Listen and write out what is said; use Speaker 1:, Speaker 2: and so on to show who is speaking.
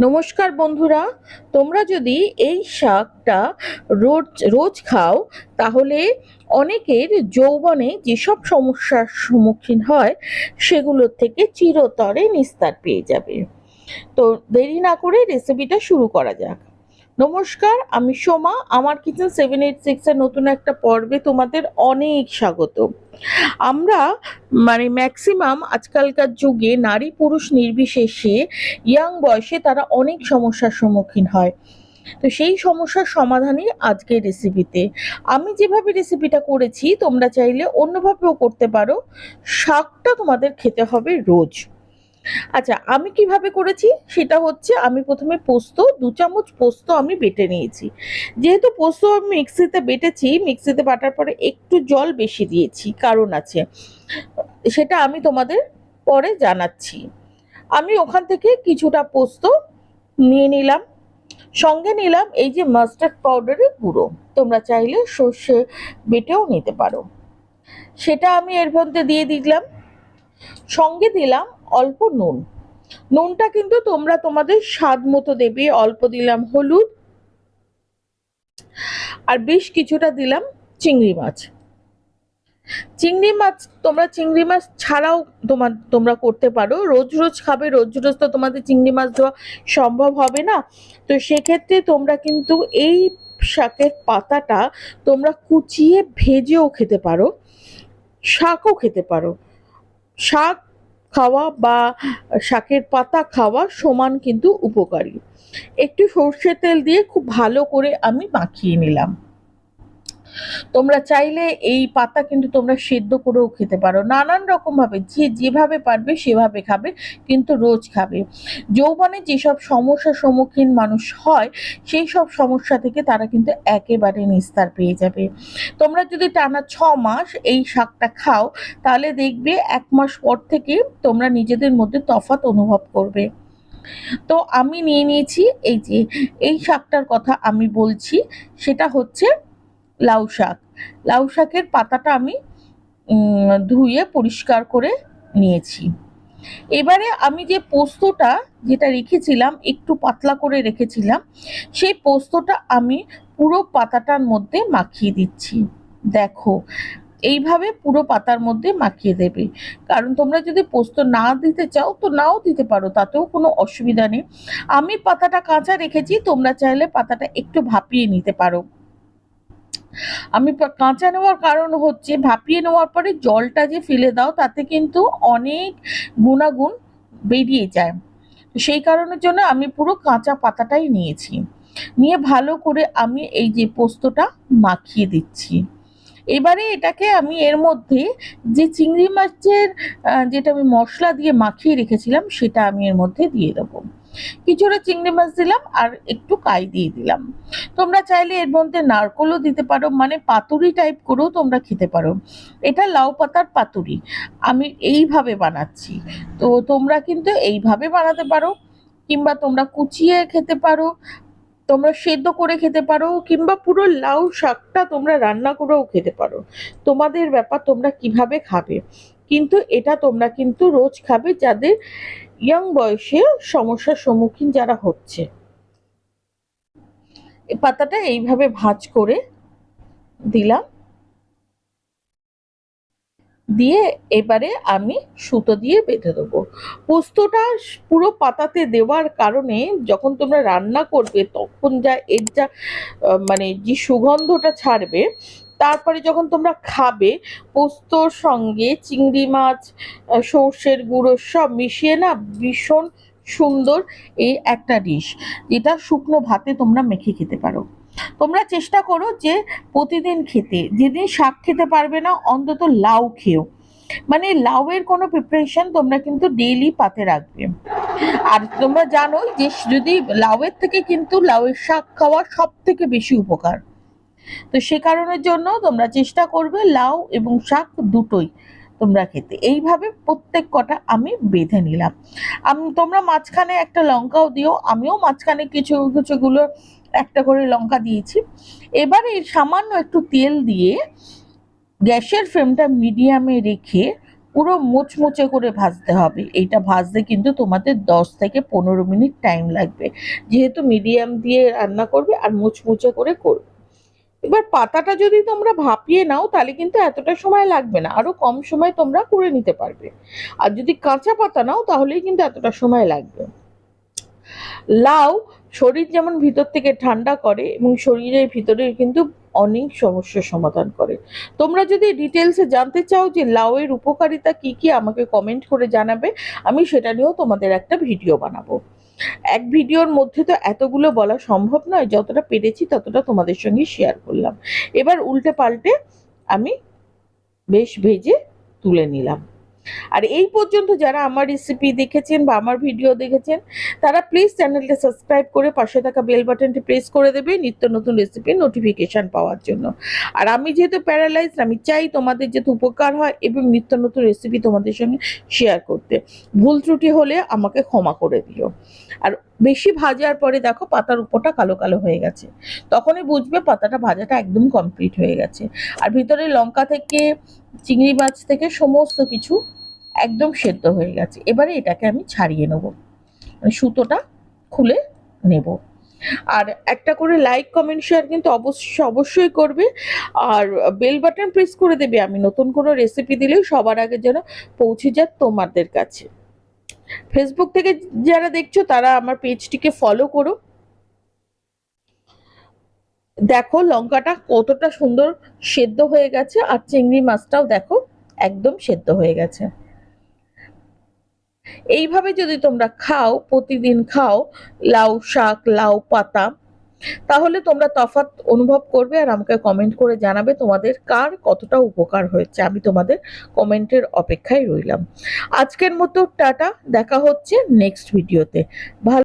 Speaker 1: নমস্কার বন্ধুরা, তোমরা যদি এই শাকটা রোজ রোজ খাও, তাহলে অনেকের যৌবনে যেসব সমস্যার সম্মুখীন হয় সেগুলোর থেকে চিরতরে নিস্তার পেয়ে যাবে। তো দেরি না করে রেসিপিটা শুরু করা যাক। নমস্কার, আমি সোমা। আমার কিচেন সেভেন এইট সিক্সের নতুন একটা পর্বে তোমাদের অনেক স্বাগত। আমরা মানে ম্যাক্সিমাম আজকালকার যুগে নারী পুরুষ নির্বিশেষে ইয়াং বয়সে তারা অনেক সমস্যার সম্মুখীন হয়। তো সেই সমস্যার সমাধানই আজকের রেসিপিতে আমি যেভাবে রেসিপিটা করেছি, তোমরা চাইলে অন্যভাবেও করতে পারো। শাকটা তোমাদের খেতে হবে রোজ। আচ্ছা আমি কীভাবে করেছি? সেটা হচ্ছে আমি প্রথমে পোস্ত, দু চামচ পোস্ত আমি বেটে নিয়েছি। যেহেতু পোস্ত আমি মিক্সিতে বেটেছি, মিক্সিতে বাটার পরে একটু জল বেশি দিয়েছি, কারণ আছে। সেটা আমি তোমাদের পরে জানাচ্ছি। আমি ওখান থেকে কিছুটা পোস্ত নিয়ে নিলাম। সঙ্গে নিলাম এই যে মাস্টার্ড পাউডারের গুঁড়ো। তোমরা চাইলে সর্ষে বেটেও নিতে পারো। সেটা আমি এর মধ্যে দিয়ে দিলাম। সঙ্গে দিলাম অল্প নুন। নুনটা কিন্তু তোমরা তোমাদের স্বাদ মতো দেবে। অল্প দিলাম হলুদ। আর বেশ কিছুটা দিলাম চিংড়ি মাছ। চিংড়ি মাছ, তোমরা চিংড়ি মাছ ছাড়াও তোমার, তোমরা করতে পারো। রোজ রোজ খাবে, রোজ রোজ তো তোমাদের চিংড়ি মাছ দেওয়া সম্ভব হবে না। তো সেক্ষেত্রে তোমরা কিন্তু এই শাকের পাতাটা তোমরা কুচিয়ে ভেজেও খেতে পারো, শাকও খেতে পারো। শাক খাওয়া বা শাকের পাতা খাওয়া সমান কিন্তু উপকারী। একটু সর্ষের তেল দিয়ে খুব ভালো করে আমি মাখিয়ে নিলাম। তোমরা চাইলে এই পাতা কিন্তু তোমরা সেদ্ধ করেও খেতে পারো। নানান রকমভাবে যে যেভাবে পারবে সেভাবে খাবে, কিন্তু রোজ খাবে। যৌবনে যেসব সমস্যার সম্মুখীন মানুষ হয়, সেই সব সমস্যা থেকে তারা কিন্তু একেবারে নিস্তার পেয়ে যাবে। তোমরা যদি টানা ছ মাস এই শাকটা খাও, তাহলে দেখবে এক মাস পর থেকে তোমরা নিজেদের মধ্যে তফাৎ অনুভব করবে। তো আমি নিয়ে নিয়েছি, এই যে, এই শাকটার কথা আমি বলছি, সেটা হচ্ছে লাউ শাক। লাউ শাকের পাতাটা আমি ধুয়ে পরিষ্কার করে নিয়েছি। এবারে আমি যে পোস্তটা যেটা রেখেছিলাম, একটু পাতলা করে রেখেছিলাম, সেই পোস্তটা আমি পুরো পাতাটার মধ্যে মাখিয়ে দিচ্ছি। দেখো, এইভাবে পুরো পাতার মধ্যে মাখিয়ে দেবে। কারণ তোমরা যদি পোস্ত না দিতে চাও, তো নাও দিতে পারো, তাতেও কোনো অসুবিধা নেই। আমি পাতাটা কাঁচা রেখেছি, তোমরা চাইলে পাতাটা একটু ভাপিয়ে নিতে পারো। আমি কাঁচা নেওয়ার কারণ হচ্ছে ভাপিয়ে নেওয়ার পরে জলটা যে ফেলে দাও, তাতে কিন্তু অনেক গুণাগুণ বেরিয়ে যায়। সেই কারণের জন্য আমি পুরো কাঁচা পাতাটাই নিয়েছি। নিয়ে ভালো করে আমি এই যে পোস্তটা মাখিয়ে দিচ্ছি। এবারে এটাকে আমি এর মধ্যে যে চিংড়ি মাছের যেটা আমি মশলা দিয়ে মাখিয়ে রেখেছিলাম, সেটা আমি এর মধ্যে দিয়ে দেবো। কিছুটা চিংড়ি মাছ দিলাম আর একটু কাই দিয়ে দিলাম। তোমরা চাইলে এর মধ্যে নারকলও দিতে পারো মানে পাতুরি টাইপ করেও তোমরা খেতে পারো। এটা লাউ পাতার পাতুরি, আমি এইভাবে বানাচ্ছি। তো তোমরা কিন্তু এইভাবে বানাতে পারো, কিংবা তোমরা কুচিয়ে খেতে পারো, তোমরা সেদ্ধ করে খেতে পারো, কিংবা পুরো লাউ শাকটা তোমরা রান্না করেও খেতে পারো। তোমাদের ব্যাপার তোমরা কীভাবে খাবে? কিন্তু এটা তোমরা কিন্তু রোজ খাবে যাদের ইয়াং বয়সে সমস্যার সম্মুখীন যারা হচ্ছে পাতাটা এইভাবে ভাঁজ করে দিলাম। দিয়ে এবারে আমি সুতো দিয়ে বেঁধে দেবো। পোস্তটা পুরো পাতাতে দেওয়ার কারণে যখন তোমরা রান্না করবে, তখন যা এর যা মানে যে সুগন্ধটা ছাড়বে তারপরে যখন তোমরা খাবে, পোস্তর সঙ্গে চিংড়ি মাছ সর্ষের গুঁড়ো সব মিশিয়ে না ভীষণ সুন্দর এই একটা ডিশ যেটা শুকনো ভাতে তোমরা মেখে খেতে পারো। তোমরা চেষ্টা করো যে প্রতিদিন খেতে, যেদিন শাক খেতে পারবে না, অন্তত লাউ খেও। মানে লাউয়ের কোনো প্রিপারেশন তোমরা কিন্তু ডেইলি পাতে রাখবে। আর তোমরা জানো যে, যদি লাউয়ের থেকে কিন্তু লাউয়ের শাক খাওয়া সব থেকে বেশি উপকার। তো সে কারণের জন্য তোমরা চেষ্টা করবে লাউ এবং শাক দুটোই তোমরা খেতে। এইভাবে প্রত্যেক কটা আমি বেঁধে নিলাম। আমি, তোমরা মাঝখানে একটা লঙ্কাও দিও, আমিও মাঝখানে কিছু, কিছুগুলো একটা করে লঙ্কা দিয়েছি। এবারে সামান্য একটু তেল দিয়ে গ্যাসের ফ্লেমটা মিডিয়ামে রেখে পুরো মুচমুচে করে ভাজতে হবে। এইটা ভাজতে কিন্তু তোমাদের দশ থেকে পনেরো মিনিট টাইম লাগবে। যেহেতু মিডিয়াম দিয়ে রান্না করবে আর মুচমুচে করে করবে। এবার পাতাটা যদি তোমরা ভাপিয়ে নাও, তাহলে কিন্তু এতটা সময় লাগবে না। আরও কম সময় তোমরা করে নিতে পারবে। আর যদি কাঁচা পাতা নাও, তাহলেই কিন্তু এতটা সময় লাগবে। লাউ শরীর যেমন ভিতর থেকে ঠান্ডা করে এবং শরীরের ভিতরে কিন্তু অনেক সমস্যার সমাধান করে। তোমরা যদি ডিটেলসে জানতে চাও যে লাউয়ের উপকারিতা কি কি, আমাকে কমেন্ট করে জানাবে। আমি সেটা নিয়েও তোমাদের একটা ভিডিও বানাবো। এক ভিডিওর মধ্যে তো এতগুলো বলা সম্ভব নয়, যতটা পেরেছি ততটা তোমাদের সঙ্গে শেয়ার করলাম। এবার উল্টে পাল্টে আমি বেশ ভেজে তুলে নিলাম। আর এই পর্যন্ত যারা আমার রেসিপি দেখেছেন বা আমার ভিডিও দেখেছেন, তারা প্লিজ চ্যানেলটা সাবস্ক্রাইব করে পাশে থাকা বেল বাটনটি প্রেস করে দেবে নিত্য নতুন রেসিপির নোটিফিকেশান পাওয়ার জন্য। আর আমি যেহেতু প্যারালাইজ আমি চাই তোমাদের যেহেতু উপকার হয় এবং নিত্য নতুন রেসিপি তোমাদের সঙ্গে শেয়ার করতে। ভুল ত্রুটি হলে আমাকে ক্ষমা করে দিও। আর বেশি ভাজার পরে দেখো পাতার উপরটা কালো কালো হয়ে গেছে। তখনই বুঝবে পাতাটা ভাজাটা একদম কমপ্লিট হয়ে গেছে। আর ভিতরে লঙ্কা থেকে, চিংড়ি মাছ থেকে সমস্ত কিছু একদম সেদ্ধ হয়ে গেছে। এবারে এটাকে আমি ছাড়িয়ে নেব। মানে সুতোটা খুলে নেব। আর একটা করে লাইক কমেন্ট শেয়ার কিন্তু অবশ্যই অবশ্যই করবে। আর বেল বাটন প্রেস করে দেবে। আমি নতুন কোনো রেসিপি দিলেও সবার আগে যেন পৌঁছে যায় তোমাদের কাছে। ফেসবুক থেকে যারা দেখছ, তারা আমার পেজটিকে ফলো করো। দেখো, লঙ্কাটা কতটা সুন্দর সেদ্ধ হয়ে গেছে, আর চিংড়ি মাছটাও দেখো, একদম সেদ্ধ হয়ে গেছে। এইভাবে যদি তোমরা খাও, প্রতিদিন খাও, লাউ শাক, লাউ পাতা তাহলে তোমরা তফাত অনুভব করবে আর আমাকে কমেন্ট করে জানাবে তোমাদের কার কতটা উপকার হয়েছে। আমি তোমাদের কমেন্টের অপেক্ষায় রইলাম। আজকের মতো টাটা, দেখা হচ্ছে নেক্সট ভিডিওতে ভালো